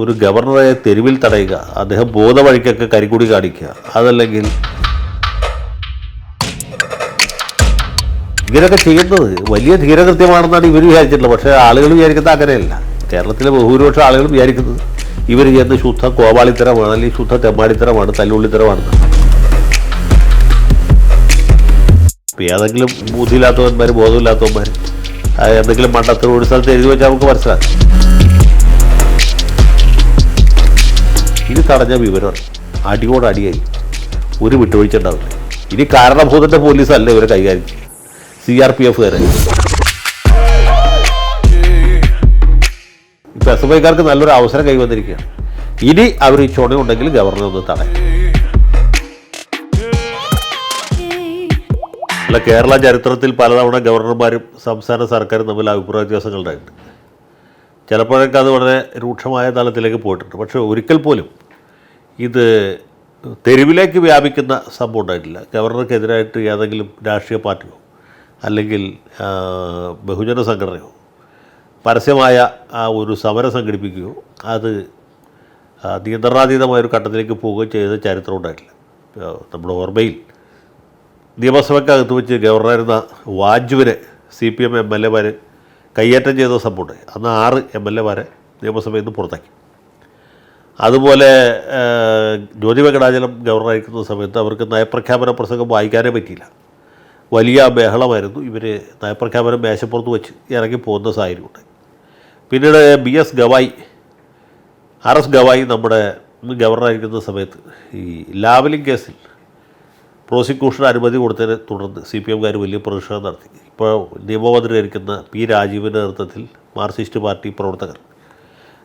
ഒരു ഗവർണറെ തെരുവിൽ തടയുക അദ്ദേഹം ബോധവഴിക്കൊക്കെ കരിക്കുടി കാണിക്കുക അതല്ലെങ്കിൽ ഇവരൊക്കെ ചെയ്യുന്നത് വലിയ ധീരകൃത്യമാണെന്നാണ് ഇവർ വിചാരിച്ചിട്ടുള്ളത്. പക്ഷേ ആളുകൾ വിചാരിക്കുന്നത് അങ്ങനെയല്ല. കേരളത്തിലെ ബഹുഭൂരിപക്ഷം ആളുകൾ വിചാരിക്കുന്നത് ഇവർ ചെയ്യുന്ന ശുദ്ധ കോപാളിത്തരമാണ് അല്ലെങ്കിൽ ശുദ്ധ തെമ്മാടിത്തരമാണ് തല്ലുള്ളിത്തരമാണെന്ന് ഇപ്പം ഏതെങ്കിലും ബുദ്ധിയില്ലാത്തവന്മാർ ബോധമില്ലാത്തവന്മാർ എന്തെങ്കിലും മണ്ടത്തിൽ ഒരു സ്ഥലത്ത് എഴുതി വെച്ചാൽ നമുക്ക് മനസ്സിലാക്കാം. ഇത് തടഞ്ഞ വിവരമാണ് അടിയോട് അടിയായി. ഒരു വിട്ടുവീഴ്ച ഉണ്ടാവില്ല ഇനി കാരണഭൂതന്റെ അല്ല ഇവരെ കൈകാര്യം സി ആർ പി എഫ് വരെ ഇപ്പം എസ് എഫ് ഐക്കാർക്ക് നല്ലൊരു അവസരം കൈവന്നിരിക്കുകയാണ്. ഇനി അവർ ഈ ചുണയുണ്ടെങ്കിൽ ഗവർണർ ഒന്ന് തടയും. അല്ല കേരള ചരിത്രത്തിൽ പലതവണ ഗവർണർമാരും സംസ്ഥാന സർക്കാരും തമ്മിൽ അഭിപ്രായ വ്യത്യാസങ്ങളുണ്ടായിട്ടുണ്ട് ചിലപ്പോഴൊക്കെ അത് വളരെ രൂക്ഷമായ തലത്തിലേക്ക് പോയിട്ടുണ്ട്. പക്ഷേ ഒരിക്കൽ പോലും ഇത് തെരുവിലേക്ക് വ്യാപിക്കുന്ന സംഭവം ഉണ്ടായിട്ടില്ല. ഗവർണർക്കെതിരായിട്ട് ഏതെങ്കിലും രാഷ്ട്രീയ പാർട്ടിയോ അല്ലെങ്കിൽ ബഹുജന സംഘടനയോ പരസ്യമായ ആ ഒരു സമരം സംഘടിപ്പിക്കുകയോ അത് നിയന്ത്രണാതീതമായൊരു ഘട്ടത്തിലേക്ക് പോവുകയോ ചെയ്ത ചരിത്രം ഉണ്ടായിട്ടില്ല. നമ്മുടെ ഓർമ്മയിൽ നിയമസഭയ്ക്കകത്ത് വെച്ച് ഗവർണറായിരുന്ന വാജുവിനെ C P M M L എമാർ കയ്യേറ്റം ചെയ്ത സംഭവമുണ്ട് അന്ന് ആറ് എം എൽ എമാരെ നിയമസഭയിൽ നിന്ന് പുറത്താക്കി. അതുപോലെ ജ്യോതി വെങ്കടാചലം ഗവർണറായിരിക്കുന്ന സമയത്ത് അവർക്ക് നയപ്രഖ്യാപന പ്രസംഗം വായിക്കാനേ പറ്റിയില്ല. വലിയ ബഹളമായിരുന്നു ഇവർ നയപ്രഖ്യാപനം മേശപ്പുറത്ത് വെച്ച് ഇറങ്ങി പോകുന്ന സാഹചര്യമുണ്ട്. പിന്നീട് B S Gavai R S Gavai നമ്മുടെ ഗവർണറായിരിക്കുന്ന സമയത്ത് ഈ ലാവലിംഗ് കേസിൽ പ്രോസിക്യൂഷൻ അനുമതി കൊടുത്തതിനെ തുടർന്ന് സി പി എംകാർ വലിയ പ്രതിഷേധം നടത്തി. ഇപ്പോൾ നിയമമന്ത്രിയായിരിക്കുന്ന പി രാജീവിന്റെ നേതൃത്വത്തിൽ മാർക്സിസ്റ്റ് പാർട്ടി പ്രവർത്തകർ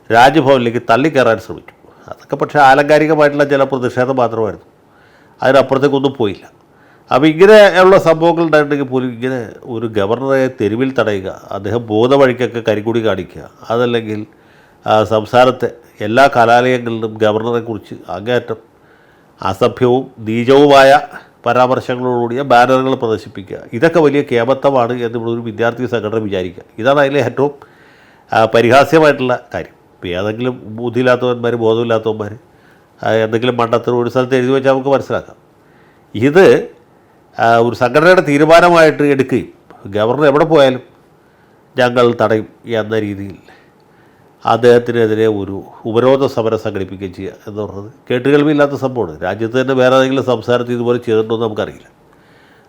രാജ്ഭവനിലേക്ക് തള്ളിക്കയറാൻ ശ്രമിച്ചു. അതൊക്കെ പക്ഷേ ആലങ്കാരികമായിട്ടുള്ള ചില പ്രതിഷേധം മാത്രമായിരുന്നു. അതിനപ്പുറത്തേക്കൊന്നും പോയില്ല. അപ്പോൾ ഇങ്ങനെ ഉള്ള സംഭവങ്ങൾ ഉണ്ടായിട്ടുണ്ടെങ്കിൽ പോലും ഇങ്ങനെ ഒരു ഗവർണറെ തെരുവിൽ തടയുക അദ്ദേഹം ബോധവഴിക്കൊക്കെ വഴിക്കൊക്കെ കരിക്കുടി കാണിക്കുക അതല്ലെങ്കിൽ സംസ്ഥാനത്തെ എല്ലാ കലാലയങ്ങളിലും ഗവർണറെക്കുറിച്ച് അങ്ങേറ്റം അസഭ്യവും നീചവുമായ പരാമർശങ്ങളോടുകൂടിയ ബാനറുകൾ പ്രദർശിപ്പിക്കുക. ഇതൊക്കെ വലിയ കേമത്വമാണ് എന്ന് ഇവിടെ ഒരു വിദ്യാർത്ഥി സംഘടന വിചാരിക്കുക. ഇതാണ് അതിലെ ഏറ്റവും പരിഹാസ്യമായിട്ടുള്ള കാര്യം. ഇപ്പോൾ ഏതെങ്കിലും ബുദ്ധിയില്ലാത്തവന്മാർ ബോധമില്ലാത്തവന്മാർ എന്തെങ്കിലും മണ്ടത്തിൽ ഒരു സ്ഥലത്ത് എഴുതി വെച്ചാൽ നമുക്ക് മനസ്സിലാക്കാം. ഇത് ഒരു സംഘടനയുടെ തീരുമാനമായിട്ട് എടുക്കുകയും ഗവർണർ എവിടെ പോയാലും ഞങ്ങൾ തടയും എന്ന രീതിയിൽ അദ്ദേഹത്തിനെതിരെ ഒരു ഉപരോധ സമരം സംഘടിപ്പിക്കുകയും ചെയ്യുക എന്ന് പറഞ്ഞത് കേട്ടുകേൾവിയില്ലാത്ത സംഭവമാണ്. രാജ്യത്ത് തന്നെ വേറെ ഏതെങ്കിലും സംസ്ഥാനത്ത് ഇതുപോലെ ചെയ്തിട്ടുണ്ടോ നമുക്കറിയില്ല.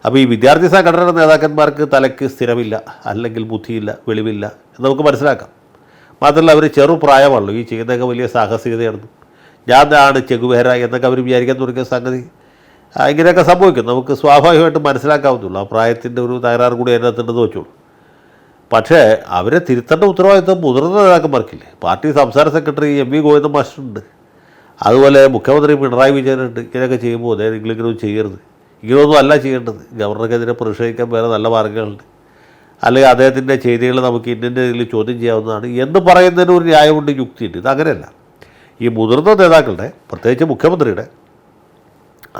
അപ്പോൾ ഈ വിദ്യാർത്ഥി സംഘടനയുടെ നേതാക്കന്മാർക്ക് തലയ്ക്ക് സ്ഥിരമില്ല അല്ലെങ്കിൽ ബുദ്ധിയില്ല വെളിവില്ല എന്ന് നമുക്ക് മനസ്സിലാക്കാം. മാത്രമല്ല അവർ ചെറുപ്രായമാണല്ലോ ഈ ചെയ്യുന്നതൊക്കെ വലിയ സാഹസികതയാണ് ഞാനാണ് ചെകുവേര എന്നൊക്കെ അവർ വിചാരിക്കാൻ തുടങ്ങിയ സംഗതി. ഇങ്ങനെയൊക്കെ സംഭവിക്കും. നമുക്ക് സ്വാഭാവികമായിട്ടും മനസ്സിലാക്കാവുന്നുള്ളൂ ആ പ്രായത്തിന്റെ ഒരു തകരാറ് കൂടി അതിനകത്തുണ്ടെന്ന് വെച്ചോളൂ. പക്ഷേ അവരെ തിരുത്തേണ്ട ഉത്തരവാദിത്വം മുതിർന്ന നേതാക്കന്മാർക്കില്ലേ? പാർട്ടി സംസ്ഥാന സെക്രട്ടറി എം വി ഗോവിന്ദൻ മാസ്റ്ററുണ്ട്. അതുപോലെ മുഖ്യമന്ത്രി പിണറായി വിജയനുണ്ട്. ഇങ്ങനെയൊക്കെ ചെയ്യുമ്പോൾ അതായത് നിങ്ങളിങ്ങനെ ചെയ്യരുത്. ഇങ്ങനെയൊന്നും അല്ല ചെയ്യേണ്ടത്. ഗവർണർക്കെതിരെ പ്രതിഷേധിക്കാൻ വേറെ നല്ല മാർഗങ്ങളുണ്ട് അല്ലെങ്കിൽ അദ്ദേഹത്തിന്റെ ചെയ്തികൾ നമുക്ക് ഇന്നിന്റെ ഇതിൽ ചോദ്യം ചെയ്യാവുന്നതാണ്. എന്ന് പറയുന്നതിന് ഒരു ന്യായമുണ്ട് യുക്തിയുണ്ട്. ഇത് അങ്ങനെയല്ല. ഈ മുതിർന്ന നേതാക്കളുടെ പ്രത്യേകിച്ച് മുഖ്യമന്ത്രിയുടെ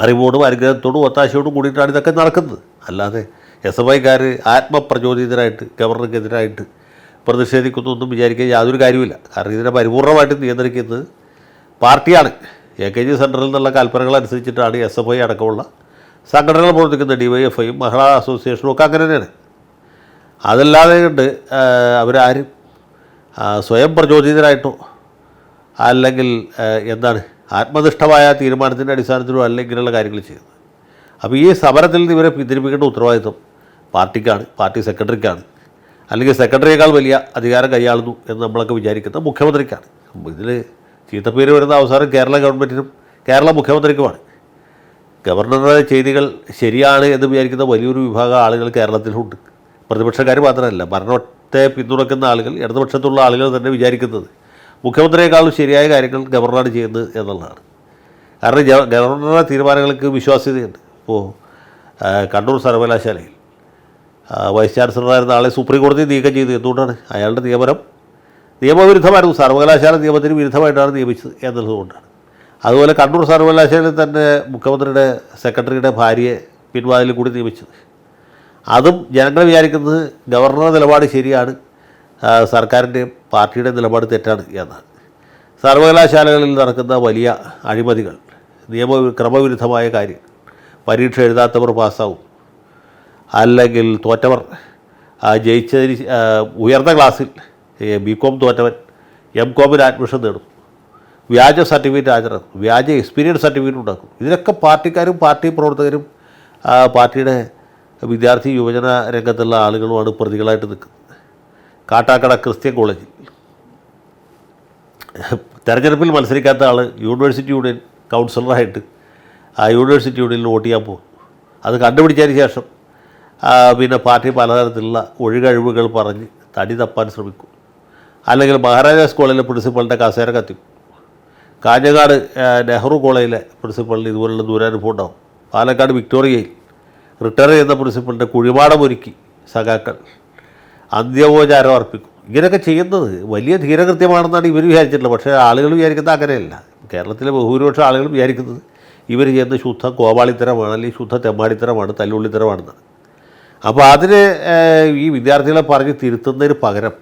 അറിവോടും അനുഗ്രഹത്തോടും ഒത്താശയോടും കൂടിയിട്ടാണ് ഇതൊക്കെ നടക്കുന്നത്. അല്ലാതെ എസ് എഫ് ഐക്കാർ ആത്മപ്രചോദിതരായിട്ട് ഗവർണർക്കെതിരായിട്ട് പ്രതിഷേധിക്കുന്നു ഒന്നും വിചാരിക്കാൻ യാതൊരു കാര്യമില്ല കാരണം ഇതിനെ പരിപൂർണമായിട്ട് നിയന്ത്രിക്കുന്നത് പാർട്ടിയാണ്. എ കെ ജി സെന്ററിൽ നിന്നുള്ള കൽപ്പനകൾ അനുസരിച്ചിട്ടാണ് എസ് എഫ് ഐ അടക്കമുള്ള സംഘടനകൾ പ്രവർത്തിക്കുന്നത്. ഡി വൈ എഫ് ഐയും മഹിളാ അസോസിയേഷനും ഒക്കെ അങ്ങനെ തന്നെയാണ് അതല്ലാതെ കണ്ട് അവരാരും സ്വയം പ്രചോദിതരായിട്ടോ അല്ലെങ്കിൽ എന്താണ് ആത്മനിഷ്ഠമായ തീരുമാനത്തിന്റെ അടിസ്ഥാനത്തിലോ അല്ല ഇങ്ങനെയുള്ള കാര്യങ്ങൾ ചെയ്യുന്നത്. അപ്പോൾ ഈ സമരത്തിൽ നിന്ന് ഇവരെ പിന്തിരിപ്പിക്കേണ്ട ഉത്തരവാദിത്വം പാർട്ടിക്കാണ് പാർട്ടി സെക്രട്ടറിക്കാണ്. അല്ലെങ്കിൽ സെക്രട്ടറിയേക്കാൾ വലിയ അധികാരം കൈയാളുന്നു എന്ന് നമ്മളൊക്കെ വിചാരിക്കുന്ന മുഖ്യമന്ത്രിക്കാണ്. ഇതിൽ ചീത്തപ്പേര് വരുന്ന അവസാനം കേരള ഗവൺമെന്റിനും കേരള മുഖ്യമന്ത്രിക്കുമാണ്. ഗവർണറുടെ ചെയ്തികൾ ശരിയാണ് എന്ന് വിചാരിക്കുന്ന വലിയൊരു വിഭാഗം ആളുകൾ കേരളത്തിലുണ്ട്. പ്രതിപക്ഷക്കാർ മാത്രമല്ല ഭരണത്തെ പിന്തുണക്കുന്ന ആളുകൾ ഇടതുപക്ഷത്തുള്ള ആളുകൾ തന്നെ വിചാരിക്കുന്നത് മുഖ്യമന്ത്രിയെക്കാളും ശരിയായ കാര്യങ്ങൾ ഗവർണറാണ് ചെയ്യുന്നത് എന്നുള്ളതാണ്. കാരണം ഗവ- ഗവർണറുടെ തീരുമാനങ്ങൾക്ക് വിശ്വാസ്യതയുണ്ട്. ഇപ്പോൾ കണ്ണൂർ സർവകലാശാലയിൽ വൈസ് ചാൻസലറായിരുന്ന ആളെ സുപ്രീം കോടതി നീക്കം ചെയ്തു. എന്തുകൊണ്ടാണ്? അയാളുടെ നിയമനം നിയമവിരുദ്ധമായിരുന്നു. സർവകലാശാല നിയമത്തിന് വിരുദ്ധമായിട്ടാണ് നിയമിച്ചത് എന്നുള്ളതുകൊണ്ടാണ്. അതുപോലെ കണ്ണൂർ സർവകലാശാലയിൽ തന്നെ മുഖ്യമന്ത്രിയുടെ സെക്രട്ടറിയുടെ ഭാര്യയെ പിൻവാതിലിൽ കൂടി നിയമിച്ചത്. അതും ജനങ്ങൾ വിചാരിക്കുന്നത് ഗവർണറുടെ നിലപാട് ശരിയാണ് സർക്കാരിന്റെയും പാർട്ടിയുടെ നിലപാട് തെറ്റാണ് എന്നാണ് സർവകലാശാലകളിൽ നടക്കുന്ന വലിയ അഴിമതികൾ നിയമ ക്രമവിരുദ്ധമായ കാര്യം പരീക്ഷ എഴുതാത്തവർ പാസ്സാവും അല്ലെങ്കിൽ തോറ്റവർ ജയിച്ചതിന് ഉയർന്ന ക്ലാസ്സിൽ ബി കോം തോറ്റവൻ എം കോമിന് അഡ്മിഷൻ നേടും വ്യാജ സർട്ടിഫിക്കറ്റ് ഹാജരാക്കും വ്യാജ എക്സ്പീരിയൻസ് സർട്ടിഫിക്കറ്റ് ഉണ്ടാക്കും. ഇതിനൊക്കെ പാർട്ടിക്കാരും പാർട്ടി പ്രവർത്തകരും പാർട്ടിയുടെ വിദ്യാർത്ഥി യുവജന രംഗത്തുള്ള ആളുകളുമാണ് പ്രതികളായിട്ട് നിൽക്കുന്നത്. കാട്ടാക്കട ക്രിസ്ത്യൻ കോളേജിൽ തെരഞ്ഞെടുപ്പിൽ മത്സരിക്കാത്ത ആൾ യൂണിവേഴ്സിറ്റി യൂണിയൻ കൗൺസിലറായിട്ട് ആ യൂണിവേഴ്സിറ്റി യൂണിയനിൽ വോട്ട് ചെയ്യാൻ പോകും. അത് കണ്ടുപിടിച്ചതിന് ശേഷം പിന്നെ പാർട്ടി പലതരത്തിലുള്ള ഒഴികഴിവുകൾ പറഞ്ഞ് തടി തപ്പാൻ ശ്രമിക്കും. അല്ലെങ്കിൽ മഹാരാജാസ് കോളേജിലെ പ്രിൻസിപ്പളിന്റെ കസേര കത്തിക്കും. കാഞ്ഞങ്ങാട് നെഹ്റു കോളേജിലെ പ്രിൻസിപ്പളിന് ഇതുപോലുള്ള ദൂരാനുഭവം ഉണ്ടാവും. പാലക്കാട് വിക്ടോറിയയിൽ റിട്ടയർ ചെയ്യുന്ന പ്രിൻസിപ്പളിന്റെ കുഴിമാടമൊരുക്കി സഖാക്കൾ. അന്ത്യവോചാരം അർപ്പിക്കും. ഇങ്ങനെയൊക്കെ ചെയ്യുന്നത് വലിയ ധീരകൃത്യമാണെന്നാണ് ഇവർ വിചാരിച്ചിട്ടുള്ളത്. പക്ഷേ ആളുകൾ വിചാരിക്കുന്നത് അങ്ങനെയല്ല. കേരളത്തിലെ ബഹുഭൂരിപക്ഷം ആളുകൾ വിചാരിക്കുന്നത് ഇവർ ചെയ്യുന്ന ശുദ്ധ കോപാളിത്തരമാണ് അല്ലെങ്കിൽ ശുദ്ധ തെമ്മാടിത്തരമാണ് തല്ലുള്ളിത്തരമാണെന്നാണ്. അപ്പോൾ അതിന് ഈ വിദ്യാർത്ഥികളെ പറഞ്ഞ് തിരുത്തുന്നതിന് പകരം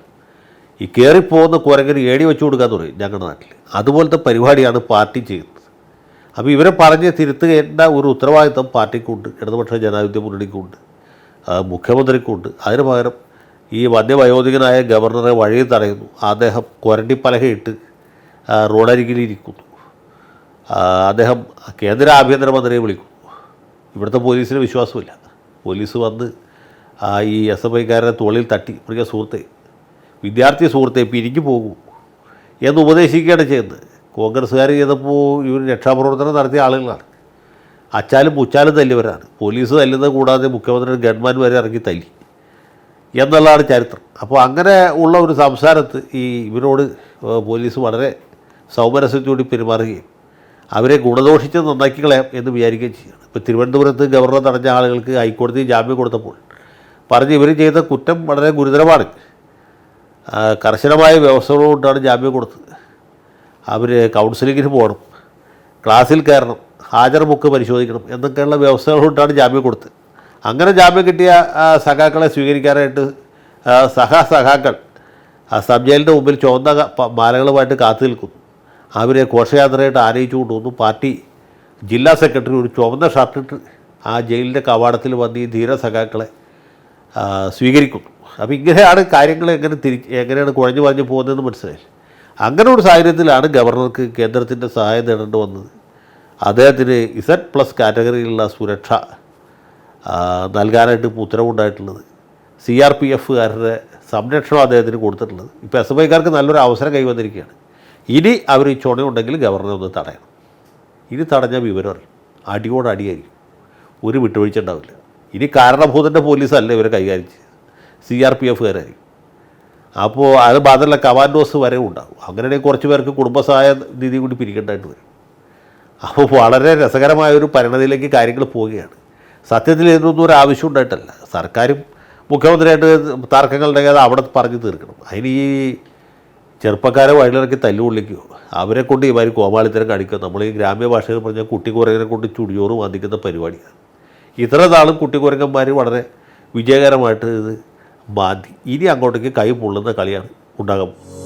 ഈ കയറിപ്പോകുന്ന കുരങ്ങിന് ഏടി വെച്ചു കൊടുക്കാൻ പറയും ഞങ്ങളുടെ നാട്ടിൽ. അതുപോലത്തെ പരിപാടിയാണ് പാർട്ടി ചെയ്യുന്നത്. അപ്പോൾ ഇവരെ പറഞ്ഞ് തിരുത്തുകേണ്ട ഒരു ഉത്തരവാദിത്വം പാർട്ടിക്കുണ്ട് ഇടതുപക്ഷ ജനാധിപത്യ മുന്നണിക്കുണ്ട് മുഖ്യമന്ത്രിക്കുണ്ട്. അതിന് പകരം ഈ വന്യവയോധികനായ ഗവർണറെ വഴി തടയുന്നു. അദ്ദേഹം കൊരണ്ടിപ്പലകയിട്ട് പലകയിട്ട് റോഡരികിലിരിക്കുന്നു. അദ്ദേഹം കേന്ദ്ര ആഭ്യന്തരമന്ത്രിയെ വിളിക്കുന്നു. ഇവിടുത്തെ പോലീസിന് വിശ്വാസമില്ല. പോലീസ് വന്ന് ഈ എസ് എഫ് ഐക്കാരനെ തോളിൽ തട്ടി. പ്രിയ സുഹൃത്തെ വിദ്യാർത്ഥി സുഹൃത്തെ പിരിഞ്ഞു പോകൂ എന്ന് ഉപദേശിക്കുകയാണ് ചെയ്യുന്നത്. കോൺഗ്രസ്സുകാർ ചെയ്തപ്പോൾ ഇവർ രക്ഷാപ്രവർത്തനം നടത്തിയ ആളുകളാണ്. അച്ചാലും പുച്ചാലും തല്ലിയവരാണ്. പോലീസ് തല്ലുന്നത് കൂടാതെ മുഖ്യമന്ത്രി ഗവൺമെന്റ് വരെ ഇറങ്ങി തല്ലി. എന്നുള്ളതാണ് ചരിത്രം. അപ്പോൾ അങ്ങനെ ഉള്ള ഒരു സംസാരത്ത് ഈ ഇവരോട് പോലീസ് വളരെ സൗമരസത്തോടി പെരുമാറുകയും അവരെ ഗുണദോഷിച്ച് നന്നാക്കി കളയാം എന്ന് വിചാരിക്കുകയും ചെയ്യുകയാണ്. ഇപ്പോൾ തിരുവനന്തപുരത്ത് ഗവർണർ തടഞ്ഞ ആളുകൾക്ക് ഹൈക്കോടതി ജാമ്യം കൊടുത്തപ്പോൾ പറഞ്ഞ് ഇവർ ചെയ്ത കുറ്റം വളരെ ഗുരുതരമാണ്. കർശനമായ വ്യവസ്ഥകളോട്ടാണ് ജാമ്യം കൊടുത്തത്. അവർ കൗൺസിലിങ്ങിന് പോകണം. ക്ലാസ്സിൽ കയറണം. ഹാജർ ബുക്ക് പരിശോധിക്കണം. എന്നൊക്കെയുള്ള വ്യവസ്ഥകളോട്ടാണ് ജാമ്യം കൊടുത്തത്. അങ്ങനെ ജാമ്യം കിട്ടിയ സഖാക്കളെ സ്വീകരിക്കാനായിട്ട് സഹ സഖാക്കൾ സബ് ജയിലിന്റെ മുമ്പിൽ ചുവന്ന മാലകളുമായിട്ട് കാത്തു നിൽക്കുന്നു. അവരെ ഘോഷയാത്രയായിട്ട് ആനയിച്ചു കൊണ്ടുവന്നു. പാർട്ടി ജില്ലാ സെക്രട്ടറി ഒരു ചുവന്ന ഷർട്ടിട്ട് ആ ജയിലിന്റെ കവാടത്തിൽ വന്ന് ഈ ധീര സഖാക്കളെ സ്വീകരിക്കും സ്വീകരിക്കുന്നു. അപ്പോൾ ഇങ്ങനെയാണ് കാര്യങ്ങൾ എങ്ങനെ തിരി എങ്ങനെയാണ് കുഴഞ്ഞു പറഞ്ഞു പോകുന്നതെന്ന് മനസ്സിലായി അങ്ങനെ ഒരു സാഹചര്യത്തിലാണ് ഗവർണർക്ക് കേന്ദ്രത്തിന്റെ സഹായം തേടേണ്ടി വന്നത്. അദ്ദേഹത്തിന് ഇസഡ് പ്ലസ് കാറ്റഗറിയിലുള്ള സുരക്ഷ നൽകാനായിട്ട് ഇപ്പോൾ ഉത്തരവുണ്ടായിട്ടുള്ളത്. സി ആർ പി എഫുകാരുടെ സംരക്ഷണം അദ്ദേഹത്തിന് കൊടുത്തിട്ടുള്ളത്. ഇപ്പോൾ എസ് എഫ് ഐക്കാർക്ക് നല്ലൊരു അവസരം കൈവന്നിരിക്കുകയാണ് ഇനി അവർ ഈ ചുണയുണ്ടെങ്കിൽ ഗവർണറെ ഒന്ന് തടയണം. ഇനി തടഞ്ഞ വിവരം അടിയോട് അടിയായിരിക്കും. ഒരു വിട്ടുവീഴ്ച ഉണ്ടാവില്ല. ഇനി കാരണഭൂതന്റെ പോലീസല്ല ഇവരെ കൈകാര്യം ചെയ്യുന്നത് സി ആർ പി എഫുകാരായിരിക്കും. അപ്പോൾ അത് മാത്രമല്ല കമാൻഡോസ് വരെ ഉണ്ടാകും അങ്ങനെയാണെങ്കിൽ കുറച്ച് പേർക്ക് കുടുംബസഹായ നിധി കൂടി പിരിക്കേണ്ടതായിട്ട് വരും. അപ്പോൾ വളരെ രസകരമായ ഒരു പരിണതിയിലേക്ക് കാര്യങ്ങൾ പോവുകയാണ്. സത്യത്തിൽ ഇതിനൊന്നും ഒരു ആവശ്യം ഉണ്ടായിട്ടല്ല. സർക്കാരും മുഖ്യമന്ത്രിയായിട്ട് തർക്കങ്ങളുണ്ടെങ്കിൽ അത് അവിടെ പറഞ്ഞു തീർക്കണം. അതിന് ഈ ചെറുപ്പക്കാരെ വഴിയിലിറക്കി തല്ലുകൊള്ളിക്കുകയോ അവരെ കൊണ്ട് മാതിരി കോമാളിത്തരം കാണിക്കുക നമ്മൾ ഈ ഗ്രാമ്യ ഭാഷയിൽ പറഞ്ഞാൽ കുട്ടിക്കുരങ്ങനെ കൊണ്ട് ചുടിയോറും വാദിക്കുന്ന പരിപാടിയാണ്. ഇത്ര നാളും കുട്ടിക്കുരങ്ങന്മാർ വളരെ വിജയകരമായിട്ട് ഇത് മാന്തി ഇനി അങ്ങോട്ടേക്ക് കൈ പൊള്ളുന്ന കളിയാണ് പോകുന്നത്.